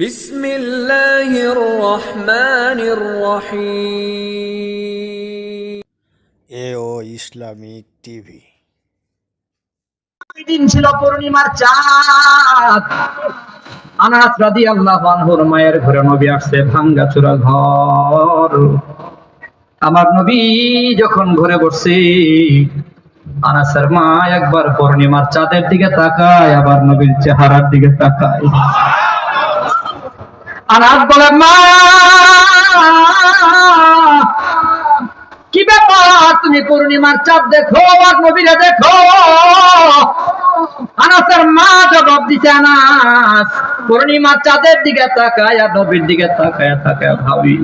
বিসমিল্লাহির রহমানির রহিম। এ দিন ছিল পূর্ণিমার চাঁদ। আনাস রাদিয়াল্লাহু আনহুর মায়ের ঘরে নবী আসছে ভাঙ্গাচুরা ঘর। আমার নবী যখন ঘরে বসছে আনাসের মা একবার পূর্ণিমার চাঁদের দিকে তাকায় আবার নবীর চেহারার দিকে তাকায়। আনাস বলে, মা! কি ব্যাপার? তুমি পূর্ণিমার চাঁদ দেখো, আর নবীরে দেখো। আনাসের মা জবাব দিছে, আনাস, পূর্ণিমার চাঁদের দিকে তাকায় আর নবীর দিকে তাকায় তাকায় ভাবি।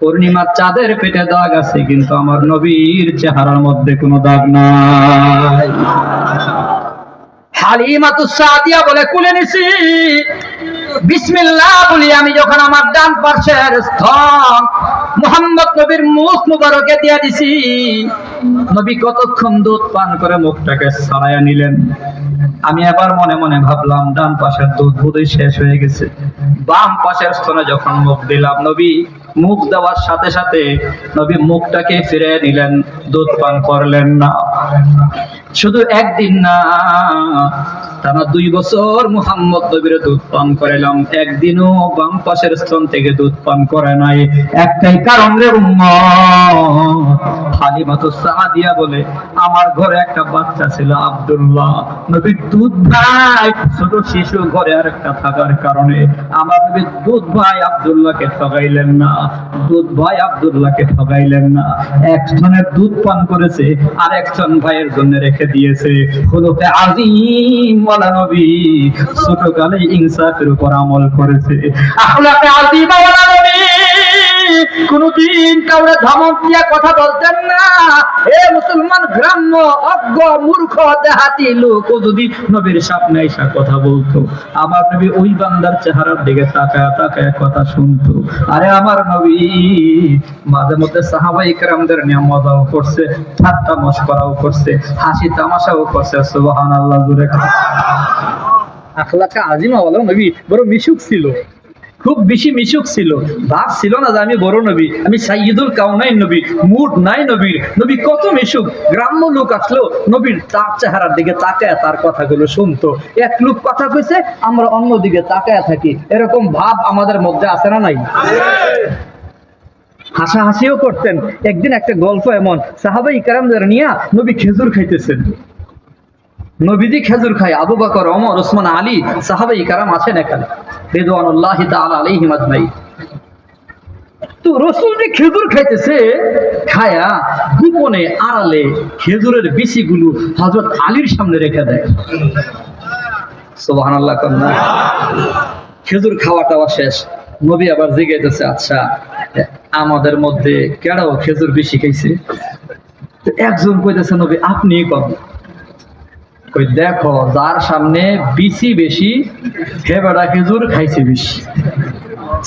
পূর্ণিমার চাঁদের পেটে দাগ আছে, কিন্তু আমার নবীর চেহারার মধ্যে কোনো দাগ নাই। হালিমাতু সাদিয়া বলে, কুলে নিছি। বিসমিল্লাহ বলি, আমি যখন আমার ডান পার্শ্বের মোহাম্মদ নবীর মুখ মুবারকে দিয়া দিছি, নবী কতক্ষণ দুধ পান করে মুখটাকে ছাড়াইয়া নিলেন। আমি এবার মনে মনে ভাবলাম, ডান পাশের দুধ বোধহয় শেষ হয়ে গেছে। বাম পাশের স্তনে যখন মুখ দিলাম, নবী মুখ দেওয়ার সাথে সাথে নবী মুখটাকে ফিরে নিলেন দুধ পান করলেন না। শুধু একদিন না, টানা দুই বছর মুহাম্মদ নবীর দুধ পান করাইলাম। একদিনও বাম পাশের স্তন থেকে দুধ পান করে নাই। একটাই কারণ রে হালিমাতু সাদিয়া বলে, আমার ঘরে একটা বাচ্চা ছিল আব্দুল্লাহ। নবীর দুধ ভাই ছোট শিশু ঘরে আর একটা থাকার কারণে। আমার নবীর দুধ ভাই আব্দুল্লাহকে ঠগাইলেন না, দুধ ভাই আব্দুল্লাহকে ঠগাইলেন না। একজনের দুধ পান করেছে আর একজন ভাইয়ের জন্য রেখে দিয়েছে। খুলুকে আজিম ওয়ালা নবী। ছোটকালে ইনসাফের উপর আমল করেছে। আখলাকে আজিম ওয়ালা কোনদিন কাউরে ধমক দিয়া কথা বলতেন না। এ মুসলমান গ্রাম্য, অজ্ঞ, মূর্খ, দেহাতি লোক, ও যদি নবীর সামনে এসে কথা বলতো, আমার নবী ওই বান্দার চেহারার দিকে তাকায় তাকায় কথা শুনতো। আরে আমার নবী, মাঝে মধ্যে সাহাবা ইকরামদের নিয়ে মজাও করছে, ঠাট্টা মস্করাও করছে, হাসি তামাশাও করছে সুবহান আল্লাহ জুড়ে আখলাকা আজিমা বলো নবী বড় মিশুক ছিল। খুব বেশি মিশুক ছিল। ভাব ছিল না যে আমি বড় নবী, আমি সাইয়দুল কাউনাইন নবী মুড নাই নবীর। নবী কত মিশুক, গ্রাম্য লোক আসলো, নবীর তার চেহারার দিকে তাকায় তার কথাগুলো শুনতো। এক লোক কথা কইছে, আমরা অন্য দিকে তাকায় থাকি। এরকম ভাব আমাদের মধ্যে আছে না নাই? হাসাহাসিও করতেন। একদিন একটা গল্প এমন, সাহাবাই কারামদের নিয়া নবী খেজুর খাইতেছেন। নবীজি খেজুর খায়, আবু বকর, ওমর ওসমান আলী, সাহাবাই কারাম আছেন এখানে। রিদওয়ানুল্লাহ তাআলা আলাইহিম আজমাইন। তো রসুল যে খেজুর খাইতেছে, খায়া গোপনে আড়ালে খেজুরের বিচিগুলো হযরত আলীর সামনে রেখে দেয়। সুবহানাল্লাহ কন্যা খেজুর খাওয়া টাওয়া শেষ। নবী আবার জিগাইতেছে আচ্ছা আমাদের মধ্যে কেডাও খেজুর বেশি খাইছে? একজন কইতেছে, নবী আপনি কম। কই দেখো, যার সামনে বিসি বেশি, হে বেড়া খেজুর খাইছে বেশি।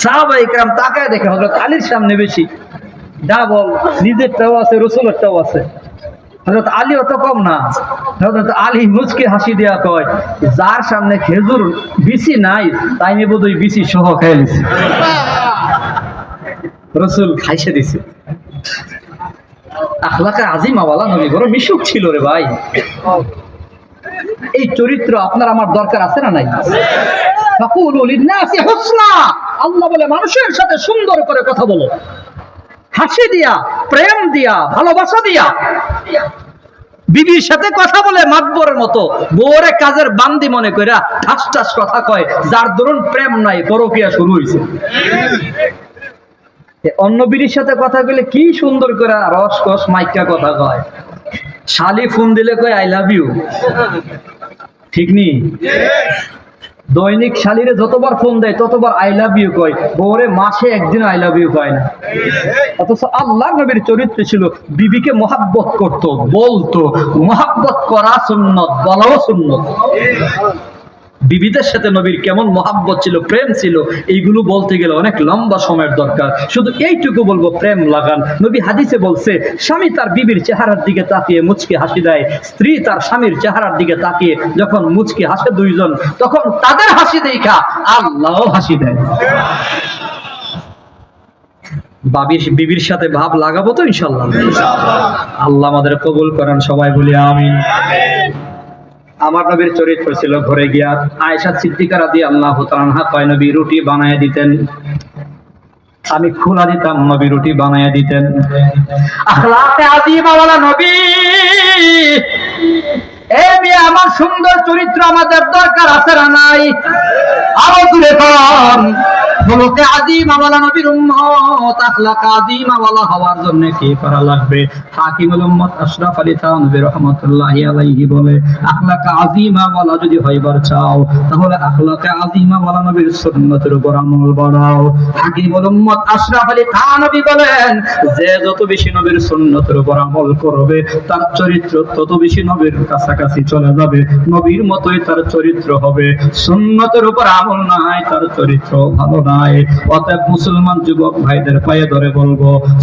সাহাবা ইকরাম তাকায় দেখে, হযরত আলীর সামনে বেশি। ডাবল নিজেরটাও আছে, রসুলেরটাও আছে। হযরত আলী অত কম না। হযরত আলী মুচকে হাসি দেয়া কয়, যার সামনে খেজুর বিসি নাই, তাই আমি বোধহয় বিসি সহ খাইছি রসুল খাইছে দিছে। আখলাকা আজিমা ওয়ালা নবী বড় মিশুক ছিল রে ভাই। এই চরিত্র আপনার আমার দরকার আছে না নাই? আল্লাহ বলে, মানুষের সাথে সুন্দর করে কথা বলো। হাসি দিয়া, প্রেম দিয়া, ভালোবাসা দিয়া। বিবির সাথে কথা বলে মাতবরের মতো। বউরে কাজের বান্দি মনে কইরা ঠাস ঠাস কথা কয়। যার দরুন প্রেম নাই, পরকিয়া শুরু হইছে। এ অন্য বিড়ির সাথে কথা কইলে কি সুন্দর করে রস কস মাইকা কথা কয়। শালি ফোন দিলে কয় আই লাভ ইউ ঠিক নি? দৈনিক শালিরে যতবার ফোন দেয়, ততবার আই লাভ ইউ কয়। বউরে মাসে একদিন আই লাভ ইউ কয় না। অথচ আল্লাহ নবীর চরিত্র ছিল, বিবিকে মহাব্বত করত, বলতো, মহাব্বত করা সুন্নত, বলাও সুন্নত। বিবিদের সাথে নবীর কেমন মহাব্বত ছিল, প্রেম ছিল, এইগুলো বলতে গেলে অনেক লম্বা সময়ের দরকার। শুধু এইটুকু বলব, প্রেম লাগান। নবী হাদিসে বলছে, স্বামী তার বিবির চেহারার দিকে তাকিয়ে মুচকে হাসি দেয়, স্ত্রী তার স্বামীর চেহারার দিকে তাকিয়ে যখন মুচকে হাসে দুইজন, তখন তাদের হাসি দেখা আল্লাহ হাসি দেয়। বাবির, বিবির সাথে ভাব লাগাবো তো ইনশাল্লাহ। আল্লাহ আমাদের কবুল করেন, সবাই বলি আমিন। আমার নবীর চরিত্র ছিল ঘরে গিয়া আয়েশা সিদ্দিকা রাদি আল্লাহ তাআলা কয়, নবী, রুটি বানায় দিতেন। আমি খোলা দিতাম, নবী, রুটি বানায় দিতেন। নবী। আমার সুন্দর চরিত্র আমাদের দরকার আছে না নাই? আরও দূরে কম নবীর উম্মত, আখলাকে হওয়ার জন্য কি করা লাগবে? হাকিমুল উম্মত আশরাফ আলী রাহমাতুল্লাহি আলাইহি বলে, আখলাকে যদি হইবার চাও, তাহলে নবীর সুন্নতের উপর আমল বাড়াও। হাকিমুল উম্মত আশরাফ আলী বলেন, যে যত বেশি নবীর সুন্নতের উপর আমল করবে, তার চরিত্র তত বেশি নবীর কাছাকাছি চলে যাবে। নবীর মতোই তার চরিত্র হবে। সুন্নতের উপর আমল নাই, তার চরিত্র ভালো নাই অতএব মুসলমান যুবক ভাইদের পায়ে ধরে বলব,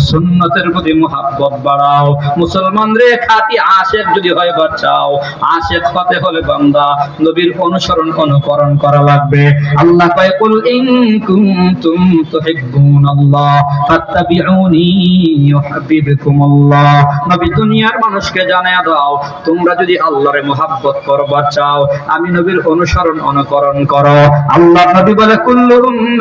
সুন্নতের প্রতি মোহাব্বত বাড়াও। মুসলমান রে খাতি আশেক যদি হয় চাও আশেক হতে হলে বান্দা নবীর অনুসরণ অনুকরণ করা লাগবে। আল্লাহ কয়, কুল ইন কুনতুম তুহিব্বুনাল্লাহ ফাত্তাবিউনি ইউহিব্বুকুমুল্লাহ নবী, দুনিয়ার মানুষকে জানায়া দাও, তোমরা যদি আল্লাহরে মোহাব্বত করবা চাও আমি নবীর অনুসরণ অনুকরণ করো। আল্লাহ নবী বলে কুল্লু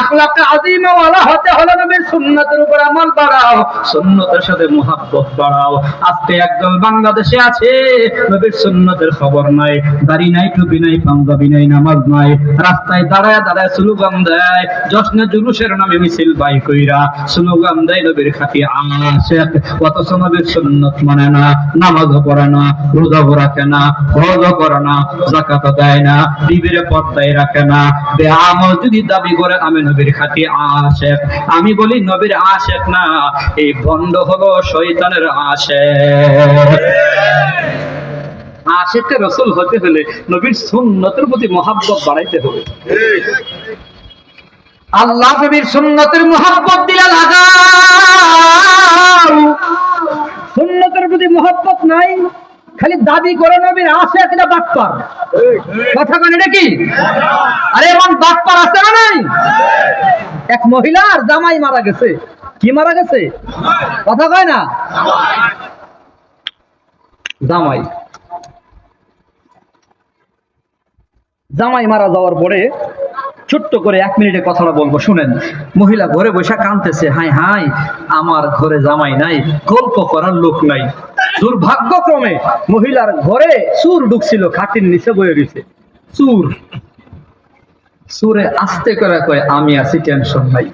আখলাকে আযীমা ওয়ালা হতে হলে নবীর সুন্নাতের উপর আমল বাড়াও, সুন্নতের সাথে মুহাব্বত বাড়াও। আজকে একদল বাংলাদেশে আছে, নবীর সুন্নতের খবর নাই, দাড়ি নাই, টুপি নাই, পাঞ্জাবি নাই, নামাজ নাই, রাস্তায় দাঁড়ায় দাঁড়ায় স্লোগান দেয়, জশ্নে জুলুসের নামে মিছিল বাই কইরা স্লোগান দেয় নবীর খাতি আশেক অথচ নবীর সুন্নত মানে না, নামাজও পড়ে না, রোজাও রাখে না, হজও করে না জাকাতও দেয় না, বিবিরে পর্দায় রাখে না। বেআমল যদি দাবি করে আমি নবীর খাতি আশেক। আমি বলি, নবীর আশেক না, এই ভণ্ড হলো শয়তানের আশেক। আশেকে রসুল হতে হলে নবীর সুন্নতের প্রতি মহাব্বত বাড়াইতে হবে। আল্লাহ নবীর সুন্নতের মহাব্বত দিলে লাগাও। সুন্নতের প্রতি মহাব্বত নাই। খালি দাবি করে নবীর আশে একটা বাটপার কথা কেন কি? আরে এমন বাটপার আছে না নাই? এক মহিলার জামাই মারা গেছে। কি মারা গেছে? কথা কয় না? জামাই। জামাই মারা যাওয়ার পরে ছোট্ট করে এক মিনিটে কথাটা বলব, শুনেন। মহিলা ঘরে বসে কাঁদতেছে হাই হাই আমার ঘরে জামাই নাই, গল্প করার লোক নাই। দুর্ভাগ্যক্রমে মহিলার ঘরে চুর ঢুকছিল, খাটির নিচে বয়ে রয়েছে চুর। চুরে আস্তে করে কয়, আমি আছি, টেনশন নাই।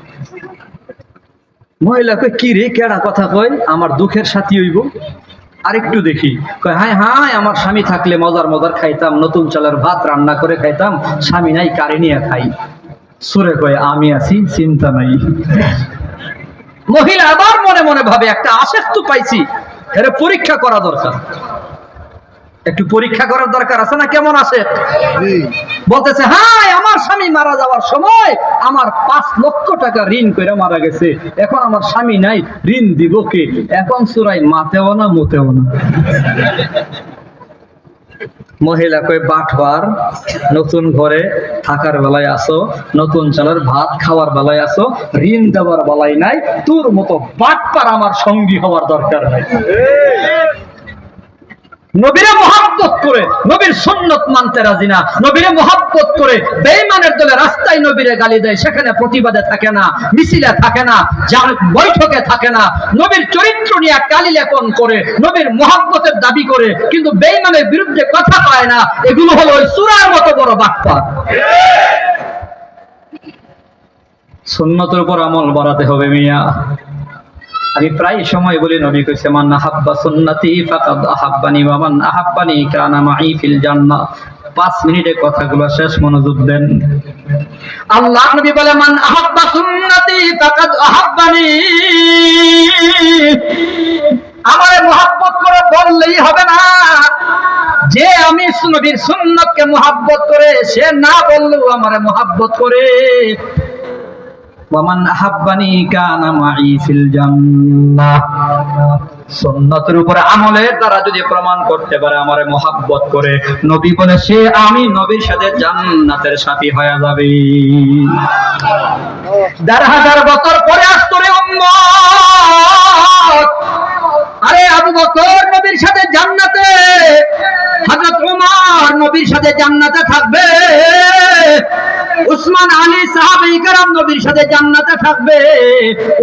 মহিলা কয়, কি রে, কেডা কথা কয়? আমার দুঃখের সাথী হইব। আরেকটু দেখি, কয় হাই হাই আমার স্বামী থাকলে মজার মজার খাইতাম, নতুন চালের ভাত রান্না করে খাইতাম, স্বামী নাই, কারে নিয়ে খাই? সুরে কয়, আমি আছি, চিন্তা নাই। মহিলা আবার মনে মনে ভাবে, একটা আশেক তো পাইছি। এটা পরীক্ষা করা দরকার। একটু পরীক্ষা করার দরকার আছে না? কেমন আছে? বলতেছে হাই আমার স্বামী মারা যাওয়ার সময় আমার পাঁচ লক্ষ টাকা ঋণ করে মারা গেছে। এখন আমার স্বামী নাই ঋণ দিব কে? এখন সুরাই মাতেও না মতেও না। মহিলা কই বাটবার নতুন ঘরে থাকার বেলায় আসো নতুন চালের ভাত খাওয়ার বেলায় আসো ঋণ দেওয়ার বেলায় নাই, তোর মতো বাটপার আমার সঙ্গী হওয়ার দরকার নাই। নবীরে মহাব্বত করে, নবীর সুন্নত মানতে রাজি না। নবীরে মহাব্বত করে বেঈমানের দলে রাস্তায় নবীরে গালি দেয়, সেখানে প্রতিবাদে থাকে না, মিছিলে থাকে না, যার বৈঠকে থাকে না। নবীর চরিত্র নিয়ে কালি লেপন করে, নবীর মহাব্বতের দাবি করে, কিন্তু বেঈমানের বিরুদ্ধে কথা পায় না। এগুলো হলো ওই সুরার মতো বড় বাক্পা সুন্নতের উপর আমল বাড়াতে হবে মিয়া। আমি প্রায় সময় বলি, নবী কইছে, মান আহাব্বা সুন্নতি ফাকাদ আহাব্বানি ওয়া মান আহাব্বানি কানা মাই ফিল জান্নাহ। পাঁচ মিনিটে কথাগুলো শেষ, মনোযোগ দেন। আল্লাহ নবী বলে, মান আহাব্বা সুন্নতি ফাকাদ আহাব্বানি। আমারে মোহাব্বত করে বললেই হবে না। যে আমি নবীর সুন্নতকে মোহাব্বত করে, সে না বললেও আমারে মোহাব্বত করে। ওয়ামান আহাব্বানি উপরে আমলের দ্বারা যদি প্রমাণ করতে পারে মোহাব্বত করে, নবী বলে, সে আমি নবীর সাথে জান্নাতের সাথী হয়ে যাবে। দেড় হাজার বছর পরে আস্তরে উম্মত। আরে আবু বকর নবীর সাথে জান্নাতে, হযরত নবীর সাথে জান্নাতে থাকবে। উসমান আলী সাহাবাই কারাম নবীর সাথে জান্নাতে থাকবে।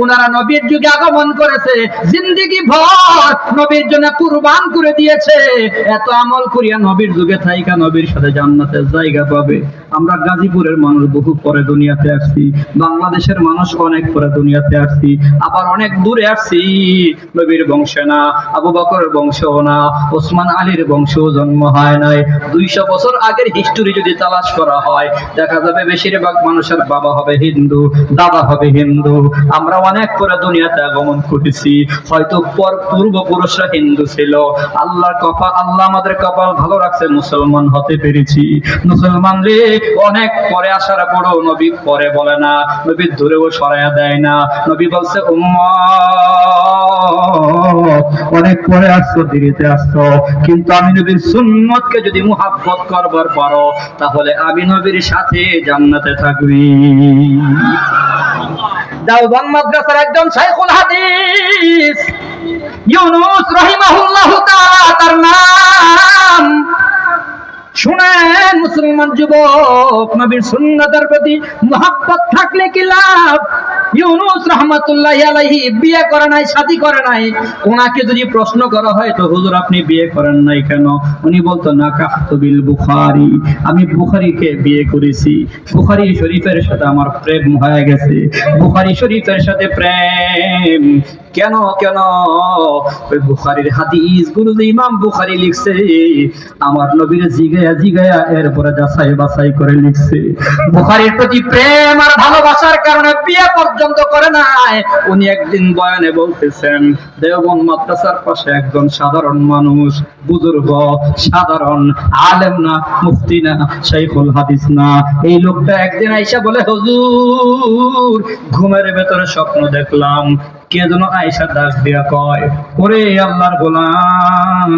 ওনারা নবীর যুগে আগমন করেছে। জিন্দেগি ভর নবীর জন্য কুরবান করে দিয়েছে। এত আমল করিয়া নবীর যুগে থাইকা নবীর সাথে জান্নাতের জায়গা পাবে। আমরা গাজীপুরের মানুষ, বহু পরে দুনিয়াতে আসছি। বাংলাদেশের মানুষ অনেক পরে দুনিয়াতে আসছি। আবার অনেক দূরে আসছি। নবীর বংশে না, আবু বকরের বংশও না ওসমান আলীর বংশও জন্ম হয় নাই। দুইশো বছর আগের হিস্টোরি যদি তালাশ করা হয়, দেখা যাবে বেশিরভাগ মানুষের বাবা হবে হিন্দু, দাদা হবে হিন্দু। আমরা অনেক পরে দুনিয়াতে আগমন করেছি। হয়তো পর পূর্বপুরুষরা হিন্দু ছিল। আল্লাহর কপাল, আল্লাহ আমাদের কপাল ভালো রাখছে, মুসলমান হতে পেরেছি। মুসলমান রে, অনেক পরে আসার পরও নবী পরে বলে না নবী দূরেও সরাইয়া দেয় না। নবী বলছে, উম্মত, অনেক পরে আসছো, দেরিতে আসছো। কিন্তু আমি নবীর সুন্নতকে যদি মুহাব্বত করবার পারো, তাহলে আমি নবীর সাথে জান্নাতে থাকবি। দাওবান মাদ্রাসার একজন শাইখুল হাদিস ইউনুস রহিমাহুল্লাহ তাআলা তার নাম। শুনেন মুসলমান যুবক, নবীর সুন্নতের প্রতি মোহাব্বত থাকলে কি লাভ? ইউনুস রহমাতুল্লাহ আলাইহি বিয়ে করে নাই, শাদী করে নাই। ওনাকে যদি প্রশ্ন করা হয়, তো হুজুর আপনি বিয়ে করেন নাই কেন? উনি বলতো না কাহতুবিল বুখারি। আমি বুখারীকে বিয়ে করেছি। বুখারী শরীফের সাথে আমার প্রেম হয়ে গেছে। বুখারী শরীফের সাথে প্রেম। কেন কেন? ওই বুখারীর হাদিসগুলো ইমাম বুখারী লিখছে, আমার নবীর এরপরে যাচাই বাছাই করে লিখছে। প্রতি প্রেম আর ভালোবাসার কারণে বিয়ে পর্যন্ত করে নাই। উনি একদিন বয়ানে বলতেছেন দেওবন মাদ্রাসার পাশে একজন সাধারণ মানুষ, বুজুর্গ, সাধারণ, আলেম না, মুফতি না, শাইখুল হাদিস না। এই লোকটা একদিন আইসা বলে, হুজুর, ঘুমের ভেতরে স্বপ্ন দেখলাম। কে যেন আয়সা দিয়া কয়, ওরে আল্লাহর গোলাম,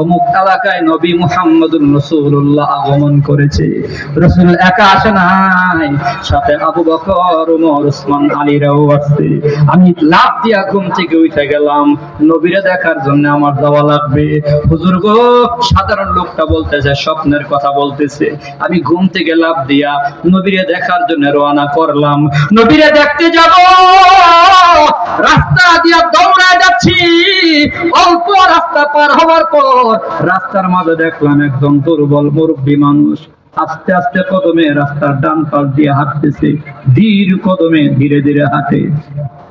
অমুক এলাকায় নবী রসুল্লাহ আগমন করেছে। রসুল একা আসে নাই, সাথে আবু বকর, উমর আলীরাও আসছে। আমি লাভ দিয়া ঘুম থেকে উঠে গেলাম। নবীরে দেখার জন্য আমার যাওয়া লাগবে। হুজুর গো, সাধারণ লোকটা বলতেছে, স্বপ্নের কথা বলতেছে। আমি ঘুম থেকে লাভ দিয়া নবীরে দেখার জন্য রওনা করলাম। নবীরে দেখতে যাব। রাস্তা দিয়া দৌড়ায় যাচ্ছি। অল্প রাস্তা পার হওয়ার পর রাস্তার মাঝে দেখলাম একজন দুর্বল মুরব্বী মানুষ আস্তে আস্তে কদমে রাস্তার ডান পাশ দিয়ে হাঁটতেছে। ধীর কদমে ধীরে ধীরে হাঁটে।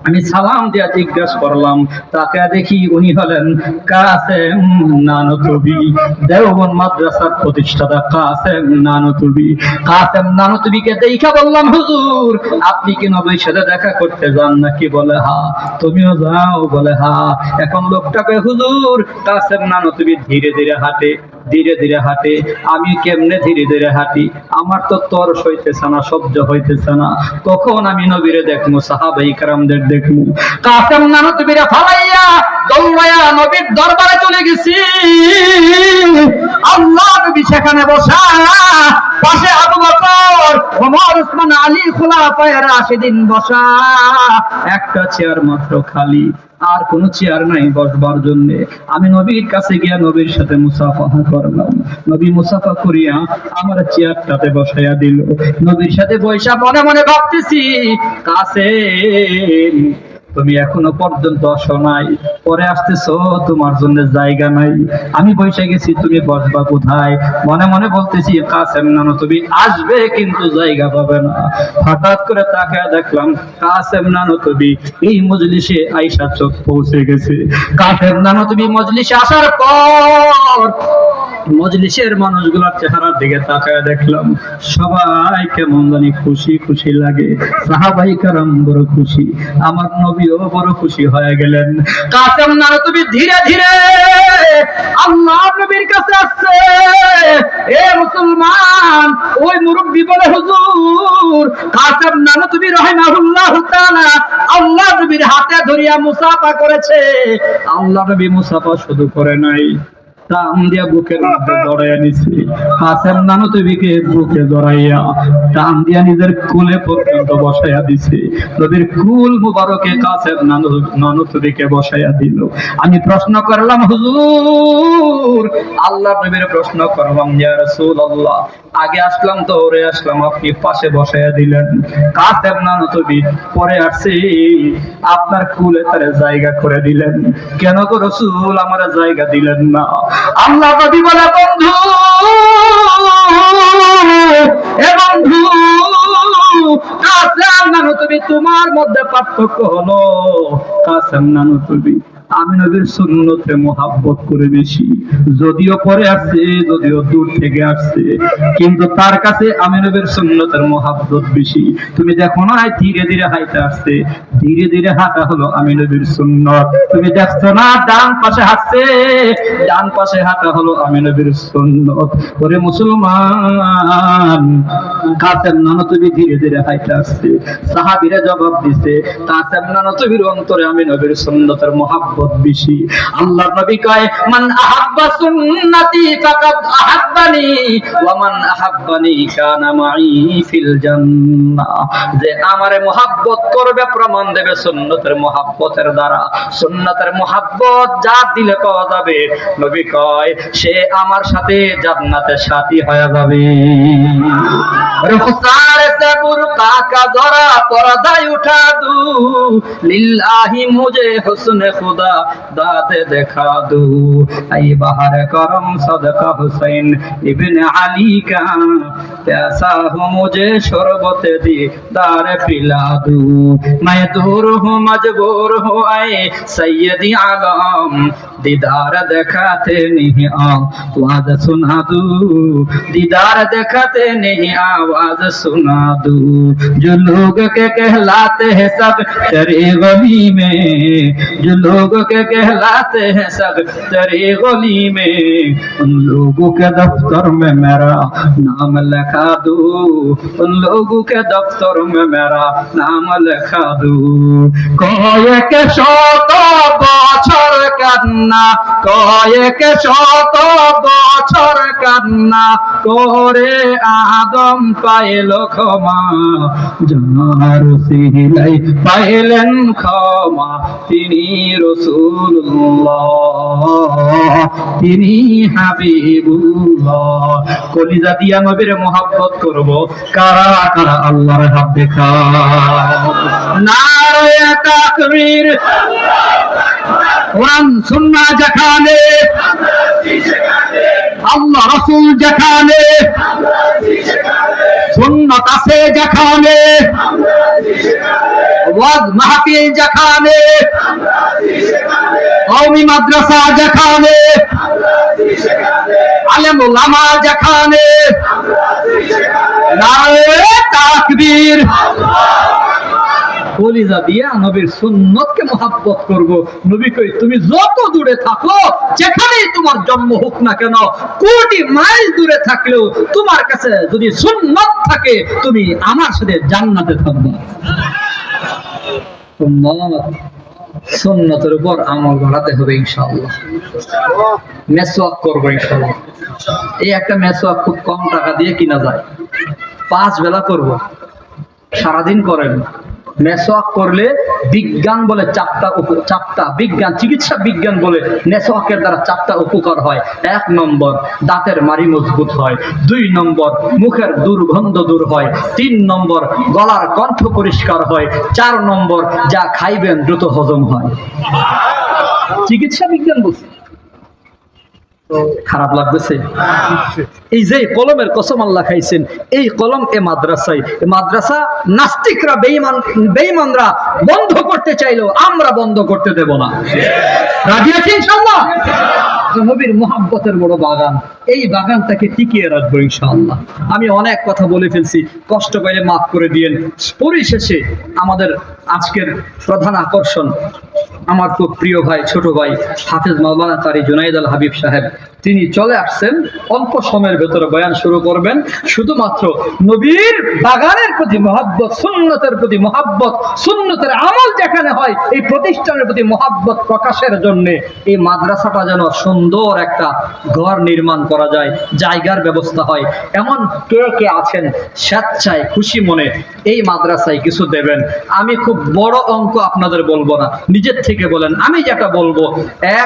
আমি সালাম দিয়া জিজ্ঞাসা করলাম, তাকে দেখি উনি হলেন কাসেম নানতবি। দেওবন মাদ্রাসার প্রতিষ্ঠাতা কাসেম নানতবি। কাসেম নানতবিকে দেখা বললাম, হুজুর, আপনি কি নবীর সাথে দেখা করতে যান নাকি? বলে, হা, তুমিও যাও। বলে, হা। এখন লোকটাকে, হুজুর, কাসেম নানতবি ধীরে ধীরে হাঁটে। ধীরে ধীরে হাঁটে। আমি কেমনে ধীরে ধীরে হাঁটি? আমার তো তর হইতেছে না, সহ্য হইতেছে না। কখন আমি নবীরে দেখব সাহাবাই কারামদের দেখব কাসেম নানতবিরে ফালাইয়া দৌড়াইয়া নবীর দরবারে চলে গেছি। আল্লাহ নবী সেখানে বসা, পাশে আবু বকর, ওমর উসমান আলী, খুলাফায়ে রাশিদিন বসা। একটা চেয়ার মাত্র খালি। আর কোনো চেয়ার নাই বসবার জন্য। আমি নবীর কাছে গিয়া নবীর সাথে মুসাফা করলাম। নবী মুসাফা করিয়া আমার চেয়ারটাতে বসাইয়া দিল। নবীর সাথে বৈশা মনে মনে ভাবতেছি কাছে তুমি এখনও পর্যন্ত আসো নাই। পরে আসতেছো, তোমার জন্য জায়গা নাই। আমি বসে গেছি, তুমি বসবা কোথায়? মনে মনে বলতেছি, কাসেম নানো, তুমি আসবে কিন্তু জায়গা পাবে না। হঠাৎ করে তাকে দেখলাম, কাসেম নানো, তুমি এই মজলিসে আইসা চোখ পৌঁছে গেছে। কাসেম নানো, তুমি মজলিসে আসার পর মজলিসের মানুষগুলোর চেহারার দিকে তাকায় দেখলাম, সবাই কেমন জানি খুশি খুশি লাগে। সাহাবাই কারাম বড় খুশি, আমার নবীও বড় খুশি হয়ে গেলেন। কাসেম না তুমি ধীরে ধীরে আল্লাহ নবীর কাছে আসছে। এ মুসলমান, ওই মুরব্বী বলে, হুজুর না তুমি তাআলা আল্লাহ নবীর হাতে ধরিয়া মুসাফা করেছে। আল্লাহ নবী মুসাফা শুধু করে নাই। টান দিয়া বুকের মধ্যে জড়াইয়া নিছে। তুবিকে বুকে জড়াইয়া টান দিয়া নিজের কুলে পর্যন্ত বসাইয়া দিছে। নবীর কুল মুবারকে তুবিকে বসাইয়া দিল। আমি প্রশ্ন করলাম, হুজুর, আল্লাহ নবীর প্রশ্ন করলাম, ইয়া রাসূলুল্লাহ। আগে আসলাম তো ওরে আসলাম, আপনি পাশে বসাইয়া দিলেন। কাসেম নানু তুবি, পরে আসছি, আপনার কুলে তারে জায়গা করে দিলেন। কেন গো রসুল, আমার জায়গা দিলেন না? আল্লাহ নবী বলে, বন্ধু, এ বন্ধু, কাসেম নানু তুমি তোমার মধ্যে পার্থক্য হলো। কাসেম নানু তুমি আমি নবীর সুন্নতে মোহাব্বত করে বেশি। যদিও পরে আসছে, যদিও দূর থেকে আসছে, কিন্তু তার কাছে আমি নবীর সুন্নতের মোহাব্বত বেশি। তুমি দেখো না ধীরে ধীরে হাইতে আসছে। ধীরে ধীরে হাঁটা হলো আমি নবীর সুন্নত। তুমি দেখছ না, ডান পাশে হাঁটছে, ডান পাশে হাঁটা হলো আমি নবীর সুন্নত। ওরে মুসলমান কাসেম নানো তুমি ধীরে ধীরে হাইতে আসছে। সাহাবীরা জবাব দিছে কাসেম নানা তুমির অন্তরে আমি নবীর সুন্নতের মোহাব্বত মহাব্বত বেশি। আল্লাহ নবী কয়, মান আহাব্বা সুন্নতি ফাকাদ আহাব্বানি, ওয়া মান আহাব্বানি কানা মাই ফিল জান্নাহ। যে আমারে মহাব্বত করবে, প্রমাণ দেবে সুন্নতের মহাব্বতের দ্বারা। সুন্নতের মহাব্বত যা দিলে পাওয়া যাবে, নবী কয়, সে আমার সাথে জান্নাতে সাথী হয়ে যাবে। রুখসার সে বুরকা কা জরা পর্দায় উঠা দু, লিল্লাহি মুজে হুসনে খুদা दाद दिखा दू ऐ बाहर करम सदका हुसैन इब्न अली का प्यासा हूँ मुझे शरबत दी दार पिला दू मैं दूर हूँ मजबूर हूँ आए सैयदी आलम दीदार देखाते नहीं आवाज़ सुना दू। दीदार दिखाते नहीं आवाज़ सुना दू। जो लोग के कहलाते हैं सब तेरे गली में। जो लोग के कहलाते हैं सब तेरे गली में। उन लोगों के दफ्तर में मेरा नाम लिखा दू। उन लोगों के दफ्तर में मेरा नाम लिखा दू। कोई के शो तो কান্না কয়েক শত বছর কান্না, করে আদম পাইল ক্ষমা যার সিলাই পাইলেন ক্ষমা, তিনি রসুল্লাহ, তিনি হাবিবুল্লাহ। কলিজা দিয়া নবীর মোহাব্বত করব, কারা কারা আল্লাহর হাত দেখা? নারায় তাকবীর। কোরআন সুন্নাহ যেখানে? আল্লাহ রাসূল যেখানে? সুন্নাত আছে যেখানে? ওয়াজ মাহফিল যেখানে? কওমি মাদ্রাসা যেখানে? আলেম ওলামা যেখানে? নারায়ে তাকবীর। কলিজা দিয়া নবীর সুন্নতকে মহাব্বত করব। নবী কই, তুমি যত দূরে থাকো, যেখানেই তোমার জন্ম হোক না কেন, কোটি মাইল দূরে থাকলেও তোমার কাছে যদি সুন্নত থাকে, তুমি আমার সাথে জান্নাতে থাকবে। সুন্নত, সুন্নতের উপর আমল বাড়াতে হবে ইনশাআল্লাহ। মেসওয়াক করব ইনশাআল্লাহ। এই একটা মেসওয়াক খুব কম টাকা দিয়ে কিনা যায়। পাঁচ বেলা করব। সারাদিন করেন। মেসোয়াক করলে বিজ্ঞান বলে চারটা উপ- চারটা বিজ্ঞান, চিকিৎসা বিজ্ঞান বলে মেসোয়াকের দ্বারা চারটা উপকার হয়। এক নম্বর, দাঁতের মারি মজবুত হয়। দুই নম্বর, মুখের দুর্গন্ধ দূর হয়। তিন নম্বর, গলার কণ্ঠ পরিষ্কার হয়। চার নম্বর, যা খাইবেন দ্রুত হজম হয়। চিকিৎসা বিজ্ঞান বলছে। খারাপ লাগতেছে। এই যে কলমের কসম আল্লাহ খাইছেন, এই কলম এ মাদ্রাসায়। মাদ্রাসা নাস্তিকরা বেঈমান, বেঈমানরা বন্ধ করতে চাইলেও আমরা বন্ধ করতে দেব না। রাজি আছি নবীর মোহাব্বতের বড় বাগান, এই বাগানটাকে টিকিয়ে রাখব ইনশাআল্লাহ। আমি অনেক কথা বলে ফেলছি, কষ্ট পাইলে মাফ করে দিয়েন। পরিশেষে আমাদের আজকের প্রধান আকর্ষণ আমার খুব প্রিয় ভাই, ছোট ভাই হাফিজ মাওলানা কারি জুনাইদ আল হাবিব সাহেব। তিনি চলে আসছেন, অল্প সময়ের ভেতরে বয়ান শুরু করবেন। শুধুমাত্র নবীর বাগানের প্রতি মহাব্বত, সুন্নতের প্রতি মহাব্বত, সুন্নতের আমল যেখানে হয়, এই প্রতিষ্ঠানের প্রতি মহাব্বত প্রকাশের জন্য এই মাদ্রাসাটা যেন সুন্দর একটা ঘর নির্মাণ করা যায়, জায়গার ব্যবস্থা হয়। এমন কে কে আছেন, স্বেচ্ছায় খুশি মনে এই মাদ্রাসায় কিছু দেবেন। আমি খুব বড় অঙ্ক আপনাদের বলব না। নিজের থেকে বলেন আমি যেটা বলব এক